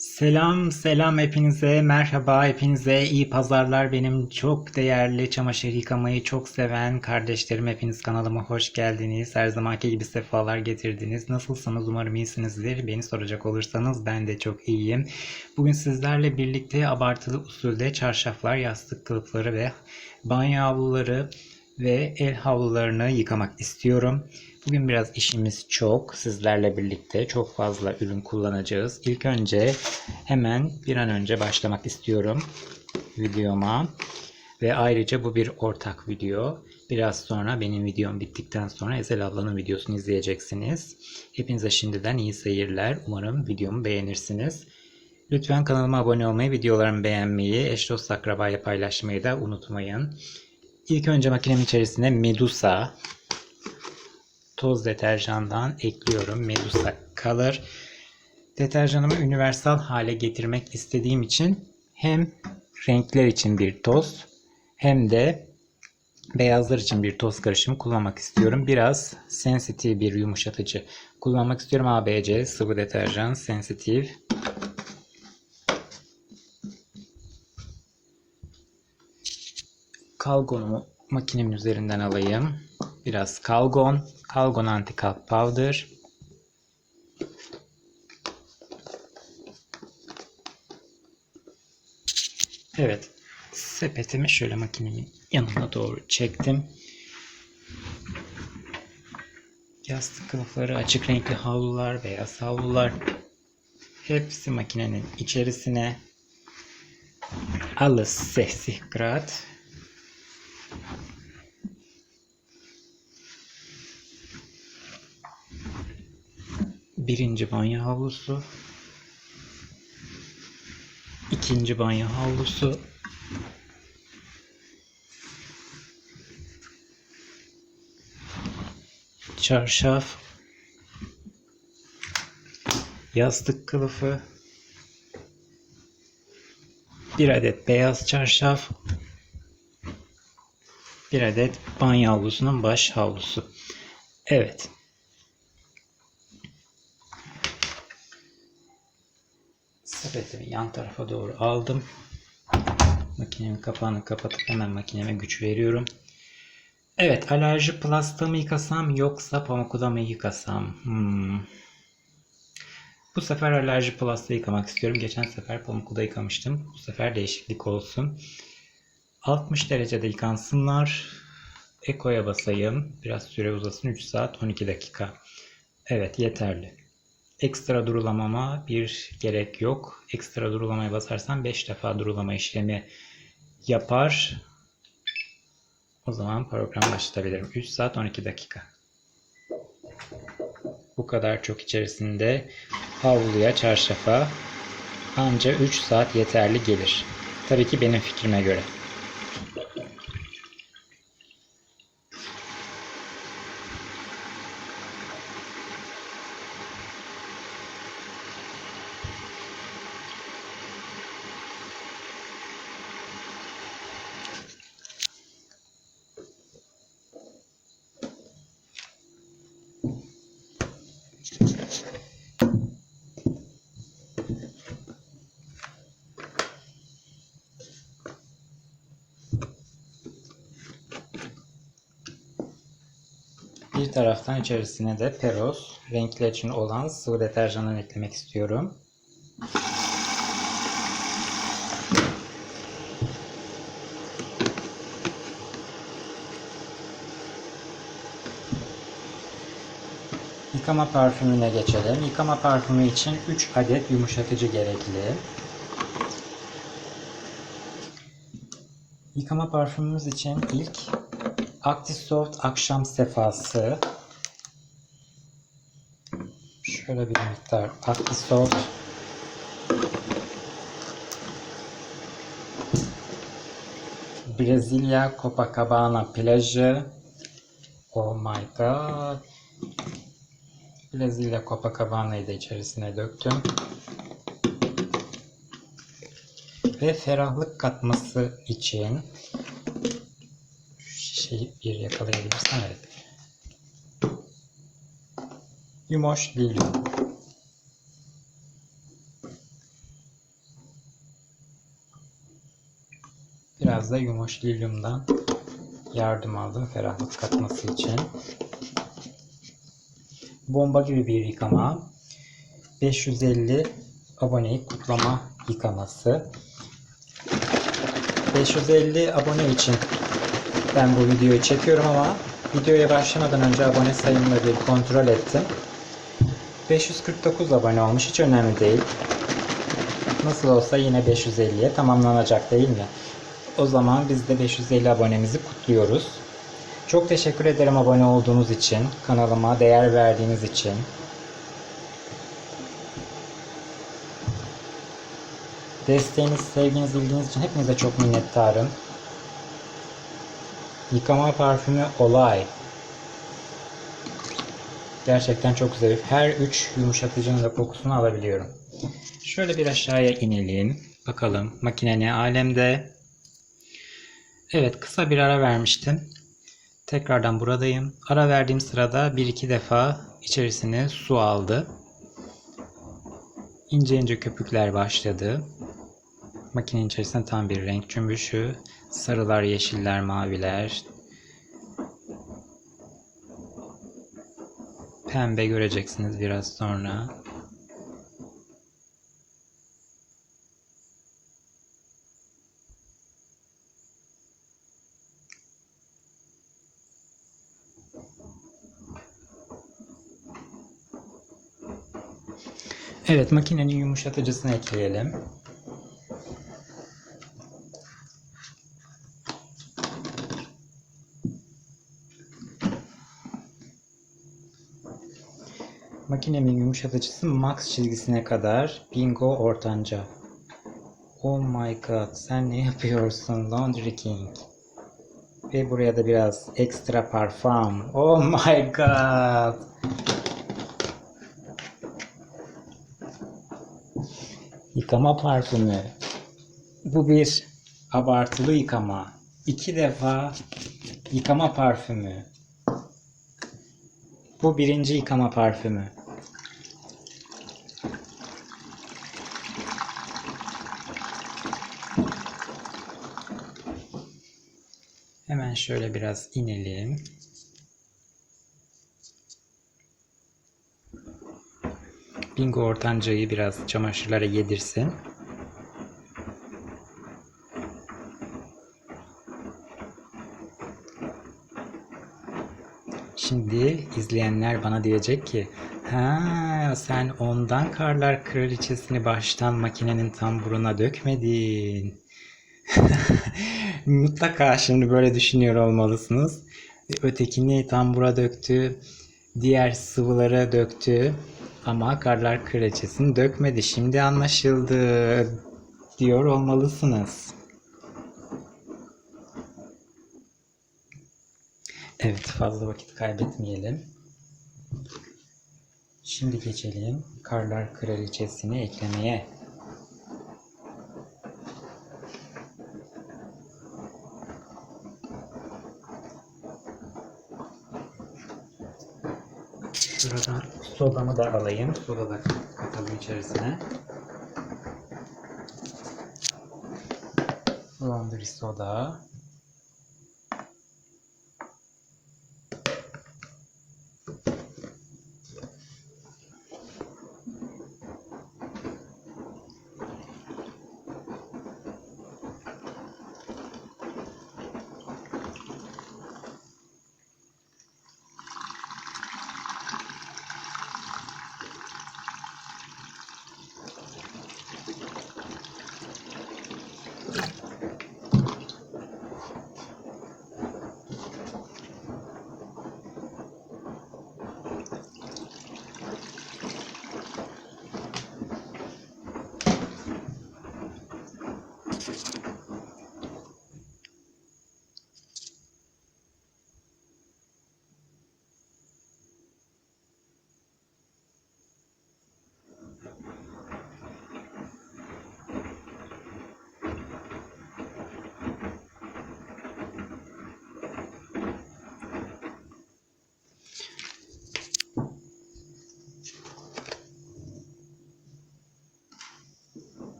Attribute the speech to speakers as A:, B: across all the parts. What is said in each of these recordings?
A: Selam selam hepinize. Merhaba hepinize. İyi pazarlar. Benim çok değerli çamaşır yıkamayı çok seven kardeşlerim hepiniz kanalıma hoş geldiniz. Her zamanki gibi sefalar getirdiniz. Nasılsınız? Umarım iyisinizdir. Beni soracak olursanız ben de çok iyiyim. Bugün sizlerle birlikte abartılı usulde çarşaflar yastık kılıfları ve banyo havluları ve el havlularını yıkamak istiyorum. Bugün biraz işimiz çok. Sizlerle birlikte çok fazla ürün kullanacağız. İlk önce hemen bir an önce başlamak istiyorum videoma. Ve ayrıca bu bir ortak video. Biraz sonra benim videom bittikten sonra Ezel ablanın videosunu izleyeceksiniz. Hepinize şimdiden iyi seyirler. Umarım videomu beğenirsiniz. Lütfen kanalıma abone olmayı, videolarımı beğenmeyi, eş dost akrabaya paylaşmayı da unutmayın. İlk önce makinemin içerisine Medusa toz deterjandan ekliyorum. Medusa Color. Deterjanımı universal hale getirmek istediğim için hem renkler için bir toz hem de beyazlar için bir toz karışımı kullanmak istiyorum. Biraz sensitif bir yumuşatıcı kullanmak istiyorum. ABC sıvı deterjan sensitif. Kalgonumu makinemin üzerinden alayım. Biraz kalgon, kalgon anti-kalk powder. Evet, sepetimi şöyle makinemin yanına doğru çektim. Yastık kılıfları, açık renkli havlular, beyaz havlular. Hepsi makinenin içerisine. Alles 60 grad birinci banyo havlusu. İkinci banyo havlusu. Çarşaf. Yastık kılıfı. Bir adet beyaz çarşaf. Bir adet banyo havlusunun baş havlusu. Evet sepetimi yan tarafa doğru aldım. Makinenin kapağını kapatıp hemen makineme güç veriyorum. Evet alerji plasta yıkasam yoksa pamukuda mı yıkasam? Hmm. Bu sefer alerji plasta yıkamak istiyorum. Geçen sefer pamukuda yıkamıştım. Bu sefer değişiklik olsun. 60 derecede yıkansınlar. Eko'ya basayım. Biraz süre uzasın. 3 saat 12 dakika. Evet yeterli. Ekstra durulamama bir gerek yok. Ekstra durulamaya basarsam 5 defa durulama işlemi yapar. O zaman program başlatabilirim. 3 saat 12 dakika. Bu kadar çok içerisinde havluya, çarşafa anca 3 saat yeterli gelir. Tabii ki benim fikrime göre. Bir taraftan içerisine de Peros renkler için olan sıvı deterjandan eklemek istiyorum. Yıkama parfümüne geçelim. Yıkama parfümü için 3 adet yumuşatıcı gerekli. Yıkama parfümümüz için ilk Actisoft akşam sefası. Şöyle bir miktar Actisoft. Brezilya Copacabana plajı. Oh my god. Brezilya Copacabana'yı da içerisine döktüm. Ve ferahlık katması için şu şişeyi bir yakalayabilirsem evet. Yumoş lilyum. Biraz da yumoş lilyumdan yardım aldım ferahlık katması için. Bomba gibi bir yıkama. 550 aboneyi kutlama yıkaması. 550 abone için ben bu videoyu çekiyorum ama videoya başlamadan önce abone sayımını bir kontrol ettim. 549 abone olmuş hiç önemli değil. Nasıl olsa yine 550'ye tamamlanacak değil mi? O zaman biz de 550 abonemizi kutluyoruz. Çok teşekkür ederim abone olduğunuz için, kanalıma değer verdiğiniz için. Desteğiniz, sevginiz, ilginiz için hepinize çok minnettarım. Yıkama parfümü Olay. Gerçekten çok güzel. Her üç yumuşatıcının da kokusunu alabiliyorum. Şöyle bir aşağıya inelim. Bakalım makine ne alemde. Evet kısa bir ara vermiştim. Tekrardan buradayım. Ara verdiğim sırada bir iki defa içerisine su aldı. İnce ince köpükler başladı. Makinenin içerisinde tam bir renk cümbüşü. Sarılar, yeşiller, maviler. Pembe göreceksiniz biraz sonra. Evet, makinenin yumuşatıcısını ekleyelim. Makinemin yumuşatıcısı max çizgisine kadar bingo ortanca. Oh my god sen ne yapıyorsun Laundry King? Ve buraya da biraz ekstra parfüm. Oh my god. Yıkama parfümü. Bu bir abartılı yıkama. İki defa yıkama parfümü. Bu birinci yıkama parfümü. Hemen şöyle biraz inelim. Bingo ortancayı biraz çamaşırlara yedirsin. Şimdi izleyenler bana diyecek ki Ha sen ondan karlar kraliçesini baştan makinenin tamburuna dökmedin. Mutlaka şimdi böyle düşünüyor olmalısınız. Ötekini tambura döktü, diğer sıvılara döktü ama karlar kraliçesini dökmedi. Şimdi anlaşıldı diyor olmalısınız. Evet fazla vakit kaybetmeyelim. Şimdi geçelim Karlar Kraliçesini eklemeye. Şuradan sodamı da alayım. Soda da katalım içerisine. Laundry soda. Thank you.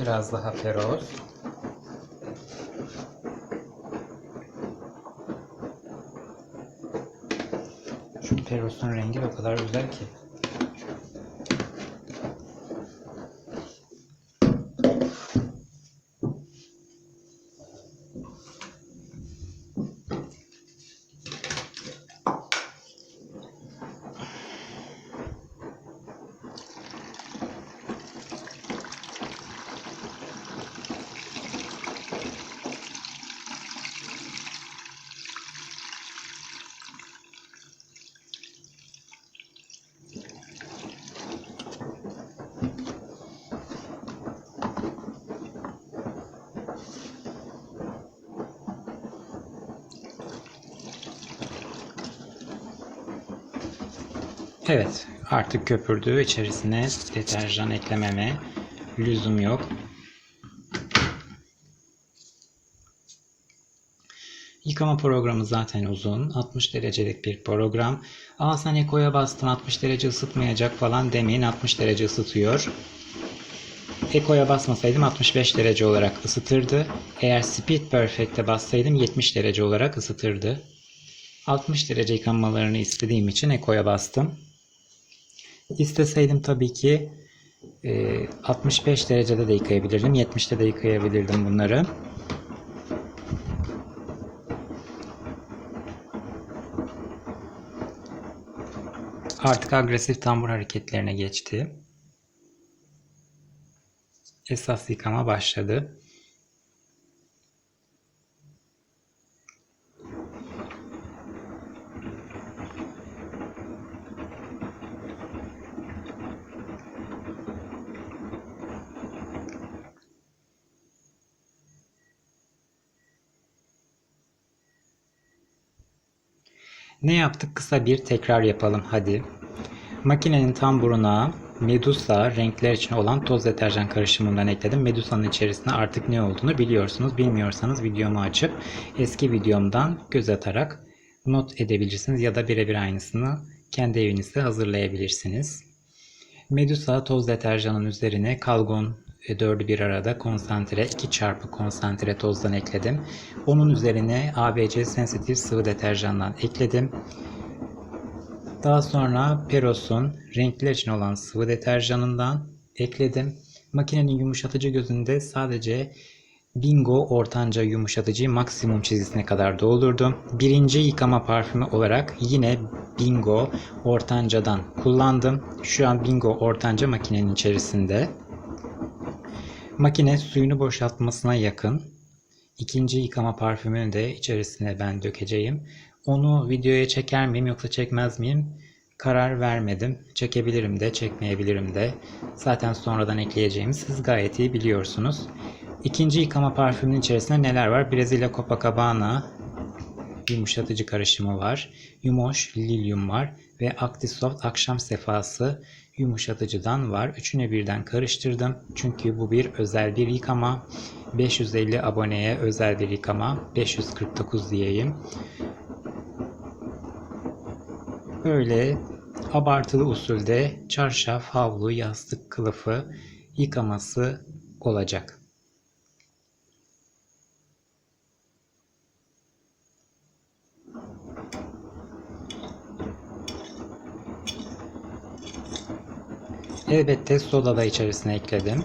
A: Biraz daha feroz. Şu Peros'un rengi o kadar güzel ki. Evet, artık köpürdü. İçerisine deterjan eklememe lüzum yok. Yıkama programı zaten uzun. 60 derecelik bir program. Aa sen Eko'ya bastın 60 derece ısıtmayacak falan demeyin. 60 derece ısıtıyor. Eko'ya basmasaydım 65 derece olarak ısıtırdı. Eğer Speed Perfect'e bassaydım 70 derece olarak ısıtırdı. 60 derece yıkanmalarını istediğim için Eko'ya bastım. İsteseydim tabii ki e, 65 derecede de yıkayabilirdim. 70'te de yıkayabilirdim bunları. Artık agresif tambur hareketlerine geçti. Esas yıkama başladı. Ne yaptık? Kısa bir tekrar yapalım hadi. Makinenin tamburuna Medusa renkler için olan toz deterjan karışımından ekledim. Medusa'nın içerisinde artık ne olduğunu biliyorsunuz. Bilmiyorsanız videomu açıp eski videomdan göz atarak not edebilirsiniz ya da birebir aynısını kendi evinizde hazırlayabilirsiniz. Medusa toz deterjanın üzerine kalgon dördü bir arada konsantre 2 çarpı konsantre tozdan ekledim. Onun üzerine ABC sensitif sıvı deterjandan ekledim. Daha sonra Peros'un renkler için olan sıvı deterjanından ekledim. Makinenin yumuşatıcı gözünde sadece Bingo ortanca yumuşatıcıyı maksimum çizgisine kadar doldurdum. Birinci yıkama parfümü olarak yine Bingo ortancadan kullandım. Şu an Bingo ortanca makinenin içerisinde. Makine suyunu boşaltmasına yakın. İkinci yıkama parfümünü de içerisine ben dökeceğim. Onu videoya çeker miyim yoksa çekmez miyim? Karar vermedim. Çekebilirim de, çekmeyebilirim de. Zaten sonradan ekleyeceğimi siz gayet iyi biliyorsunuz. İkinci yıkama parfümünün içerisinde neler var? Brezilya Copacabana yumuşatıcı karışımı var. Yumoş lilyum var ve Actisoft akşam sefası yumuşatıcıdan var. Üçüne birden karıştırdım. Çünkü bu bir özel bir yıkama. 550 aboneye özel bir yıkama. 549 diyeyim. Böyle abartılı usulde çarşaf, havlu, yastık kılıfı yıkaması olacak. Elbette soda da içerisine ekledim.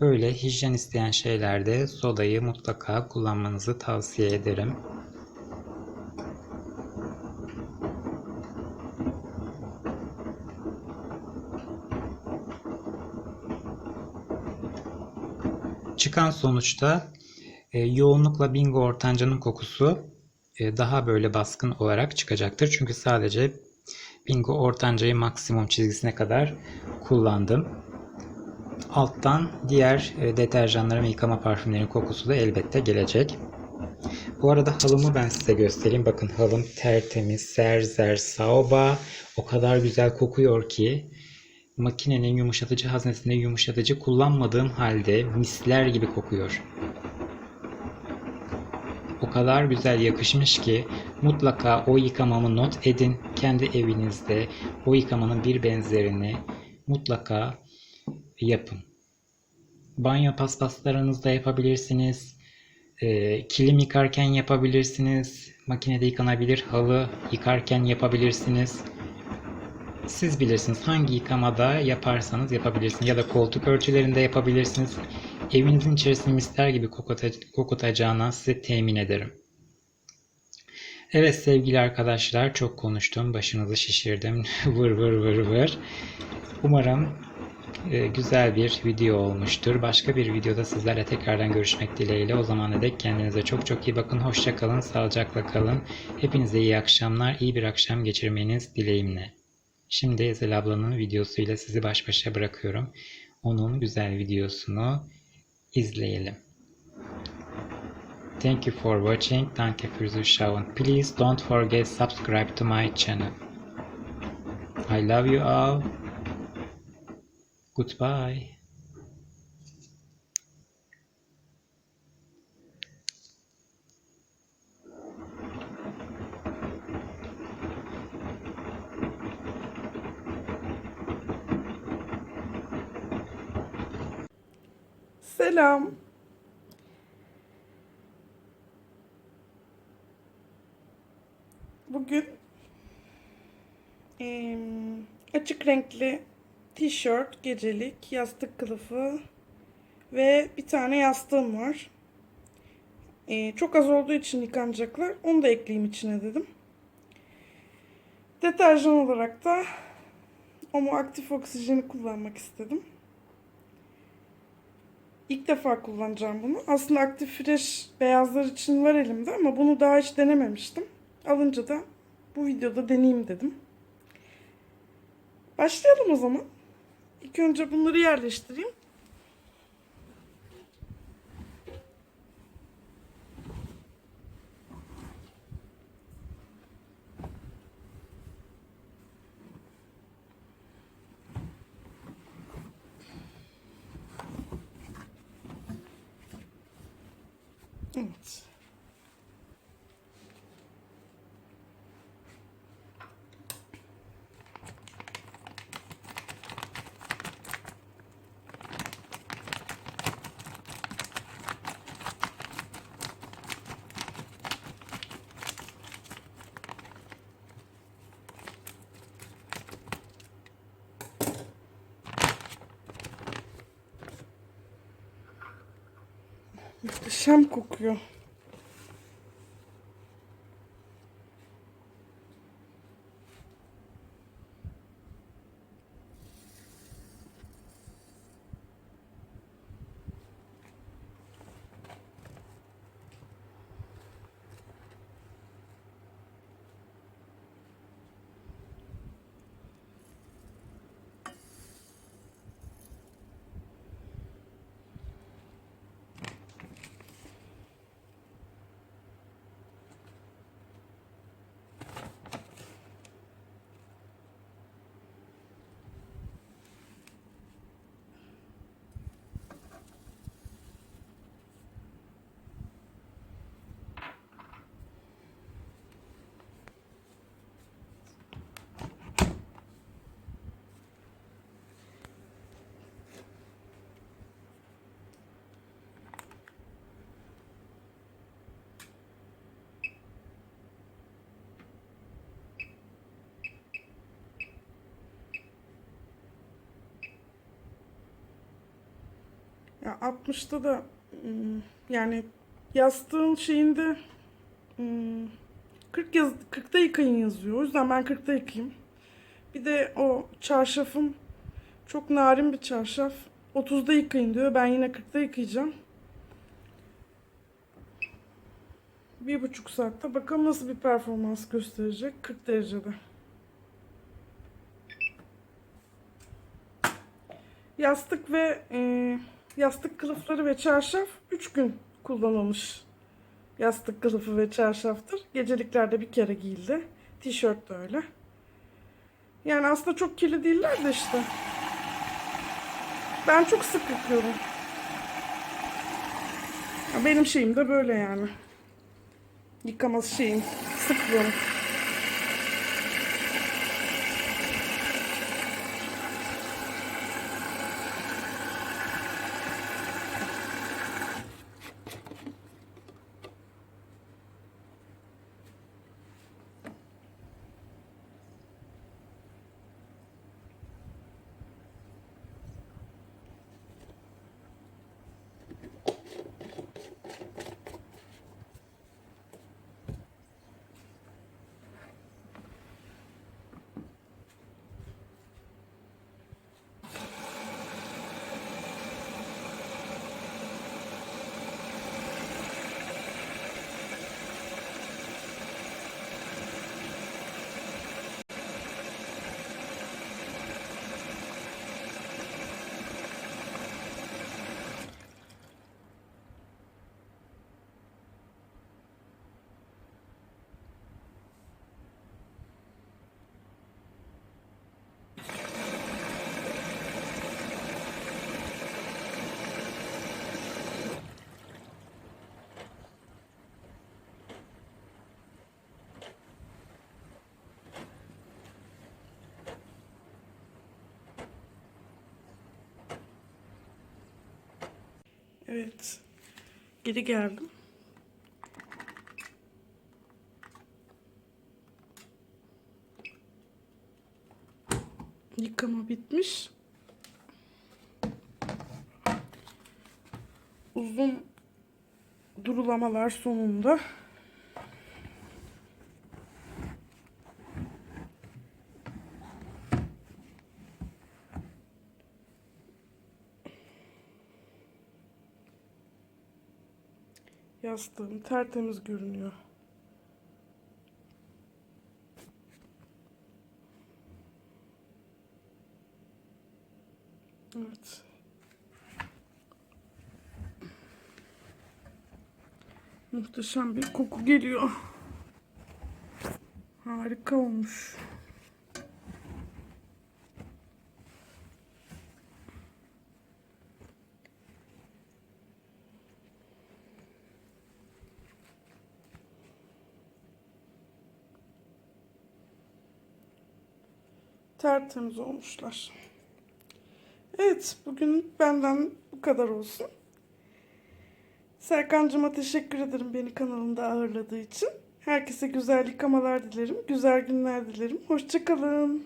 A: Böyle hijyen isteyen şeylerde sodayı mutlaka kullanmanızı tavsiye ederim. Çıkan sonuçta e, yoğunlukla bingo ortancanın kokusu daha böyle baskın olarak çıkacaktır. Çünkü sadece bingo ortancayı maksimum çizgisine kadar kullandım. Alttan diğer e, deterjanların yıkama parfümlerinin kokusu da elbette gelecek. Bu arada halımı ben size göstereyim. Bakın halım tertemiz, serzer, saoba. O kadar güzel kokuyor ki makinenin yumuşatıcı haznesinde yumuşatıcı kullanmadığım halde misler gibi kokuyor. O kadar güzel yakışmış ki mutlaka o yıkamamı not edin. Kendi evinizde o yıkamanın bir benzerini mutlaka yapın. Banyo paspaslarınızda yapabilirsiniz. Ee, kilim yıkarken yapabilirsiniz. Makinede yıkanabilir halı yıkarken yapabilirsiniz. Siz bilirsiniz hangi yıkamada yaparsanız yapabilirsiniz ya da koltuk örtülerinde yapabilirsiniz. Evinizin içerisini misler gibi kokuta- kokutacağına size temin ederim. Evet sevgili arkadaşlar çok konuştum. Başınızı şişirdim. vır vır vır vır. Umarım e, güzel bir video olmuştur. Başka bir videoda sizlerle tekrardan görüşmek dileğiyle. O zamana dek kendinize çok çok iyi bakın. Hoşça kalın, sağlıcakla kalın. Hepinize iyi akşamlar, iyi bir akşam geçirmeniz dileğimle. Şimdi Ezel ablanın videosuyla sizi baş başa bırakıyorum. Onun güzel videosunu izleyelim. Thank you for watching. Danke fürs Zuschauen. Please don't forget subscribe to my channel. I love you all. Goodbye.
B: Selam. Bugün açık renkli tişört, gecelik, yastık kılıfı ve bir tane yastığım var. E, çok az olduğu için yıkanacaklar. Onu da ekleyeyim içine dedim. Deterjan olarak da Omo aktif oksijeni kullanmak istedim. İlk defa kullanacağım bunu. Aslında aktif fresh beyazlar için var elimde ama bunu daha hiç denememiştim. Alınca da bu videoda deneyeyim dedim. Başlayalım o zaman. İlk önce bunları yerleştireyim. Muhteşem kokuyor. Ya 60'ta da ım, yani yastığın şeyinde ım, 40 yaz 40'ta yıkayın yazıyor. O yüzden ben 40'ta yıkayayım. Bir de o çarşafım çok narin bir çarşaf. 30'da yıkayın diyor. Ben yine 40'ta yıkayacağım. Bir buçuk saatte bakalım nasıl bir performans gösterecek 40 derecede. Yastık ve e, yastık kılıfları ve çarşaf 3 gün kullanılmış. Yastık kılıfı ve çarşaftır. Geceliklerde bir kere giyildi. Tişört de öyle. Yani aslında çok kirli değiller de işte. Ben çok sık yıkıyorum. Benim şeyim de böyle yani. Yıkama şeyin sıklığım. Evet. Geri geldim. Yıkama bitmiş. Uzun durulamalar sonunda. Yastığım tertemiz görünüyor. Evet. Muhteşem bir koku geliyor. Harika olmuş. Tertemiz olmuşlar. Evet, bugün benden bu kadar olsun. Serkan'cığıma teşekkür ederim beni kanalında ağırladığı için. Herkese güzel yıkamalar dilerim, güzel günler dilerim. Hoşçakalın.